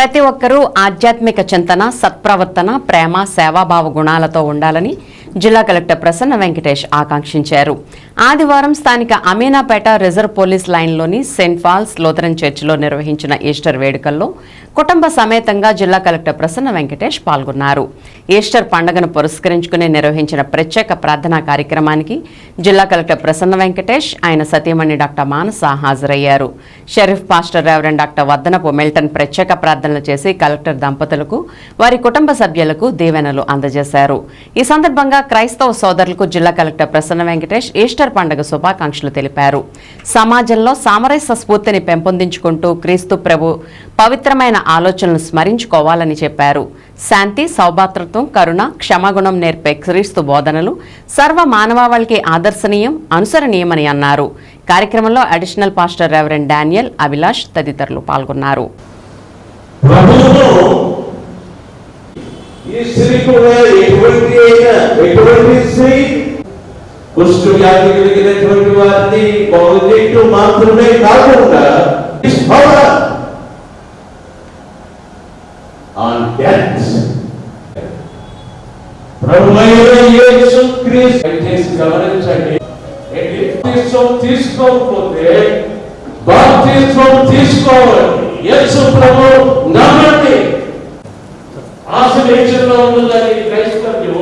ప్రతి ఒక్కరూ ఆధ్యాత్మిక చింతన సత్ప్రవర్తన ప్రేమ సేవాభావ గుణాలతో ఉండాలని జిల్లా కలెక్టర్ ప్రసన్న వెంకటేష్ ఆకాంక్షించారు. ఆదివారం స్థానిక అమీనాపేట రిజర్వ్ పోలీస్ లైన్లోని సెయింట్ ఫాల్స్ లోతరన్ చర్చిలో నిర్వహించిన ఈస్టర్ వేడుకల్లో కుటుంబ సమేతంగా జిల్లా కలెక్టర్ ప్రసన్న వెంకటేష్ పాల్గొన్నారు. ఈస్టర్ పండుగను పురస్కరించుకుని నిర్వహించిన ప్రత్యేక ప్రార్థనా కార్యక్రమానికి జిల్లా కలెక్టర్ ప్రసన్న వెంకటేష్ ఆయన సతీమణి డాక్టర్ మానస హాజరయ్యారు. Sharif pastor reverend doctor Vaddanapu Milton ప్రత్యేక ప్రార్థనలు చేసి కలెక్టర్ దంపతులకు వారి కుటుంబ సభ్యులకు దీవెనలు అందజేశారు. ఈ సందర్భంగా క్రైస్తవ సోదరులకు జిల్లా కలెక్టర్ ప్రసన్న వెంకటేష్ ఈస్టర్ పండుగ శుభాకాంక్షలు తెలిపారు. సమాజంలో సామరస్య స్ఫూర్తిని పెంపొందించుకుంటూ క్రీస్తు ప్రభు పవిత్రమైన ఆలోచనలు స్మరించుకోవాలని చెప్పారు. శాంతి సౌభాతృత్వం కరుణ క్షమాగుణం నేర్పే క్రీస్తు బోధనలు సర్వ మానవాళికి ఆదర్శనీయం అనుసరణీయమని అన్నారు. కార్యక్రమంలో additional pastor reverend Daniel Abhilash తదితరులు పాల్గొన్నారు. ఈ స్త్రీ కూడా ఎటువంటి అయినా ఎటువంటి స్త్రీ కుష్టు వ్యాధి కలిగినటువంటి వారిని బాగుచేట్టు మాత్రమే కాకుండా ప్రభువైన యేసు క్రీస్తు దయచేసి గమనించండి. తీసుకోకపోతే తీసుకోవాలి. యేసు ప్రభు నమ్మండి. ఆశ్రయించడంలో ఉన్నదని క్రైస్తవ్యం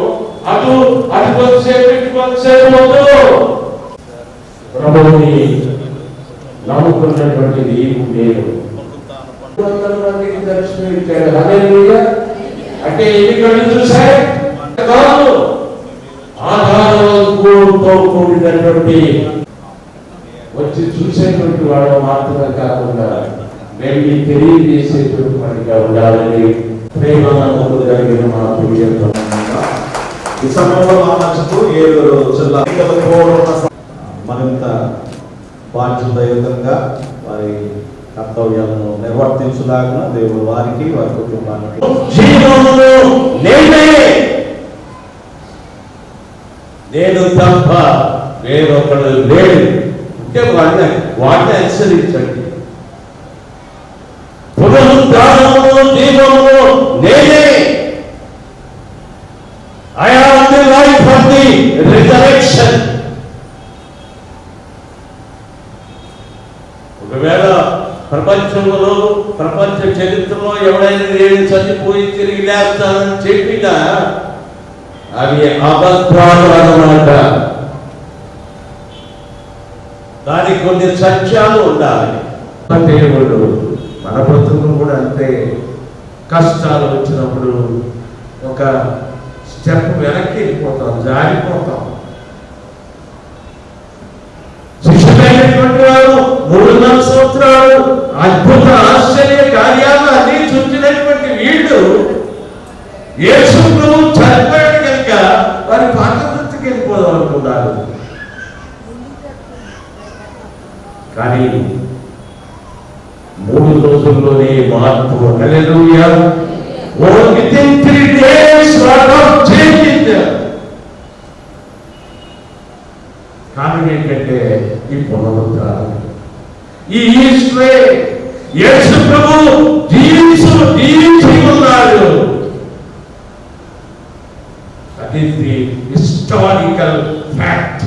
అటు అటు కొంతసేపు ఇటు కొంతసేపు వద్దు ప్రభువుని నమ్ముకున్నటువంటి నేను దర్శనం ఇచ్చాడు. అంటే ఎన్ని కళ్ళు కాదు. ఆధారంతో కూడినటువంటి వచ్చి చూసేటువంటి వాడు మాత్రమే కాకుండా వెళ్ళి తెలియజేసేటువంటి వాడిగా ఉండాలని ప్రేమ నమ్మకం కలిగిన మా ఈ సమయంలో ఏలూరు జిల్లా మరింత బాధ్యతయుతంగా వారి కర్తవ్యాలను నిర్వర్తించలాగా దేవుడు వారికి వారి కుటుంబానికి నేనే. నేను తప్ప వేరొకడు లేడు. అంటే వాడిని వాడిని అనుసరించండి. పునరుద్ధానమును జీవమును నేనే I have the life of the resurrection. ఒకవేళ ప్రపంచంలో ప్రపంచ చరిత్రలో ఎవడైనా నేను చనిపోయి తిరిగి లేస్తానని చెప్పినా అవి అబద్ధాలు అన్నమాట దానికి కొన్ని సత్యాలు ఉండాలి. దేవుడు మన బ్రతుకులు కూడా అంతే. కష్టాలు వచ్చినప్పుడు ఒక స్టెప్ వెనక్కి వెళ్ళిపోతాం జారిపోతాం. శిష్యులైనటువంటి వారు మూడున్నర సంవత్సరాలు అద్భుత ఆశ్చర్య కార్యాలు అన్ని చూసినటువంటి వీళ్ళు యేసు ప్రభు చనిపోయాడు కనుక వారి పాత వృత్తికి వెళ్ళిపోదాం అనుకున్నారు. కానీ మూడు రోజుల్లోనే మార్పు. Hallelujah. Oh in three days ఏంటంటే ఈ పునరుద్ధారం ఈ ఈస్ట్రే యేసు ప్రభు జీవించు జీవించి ఉన్నాడు. That is the historical fact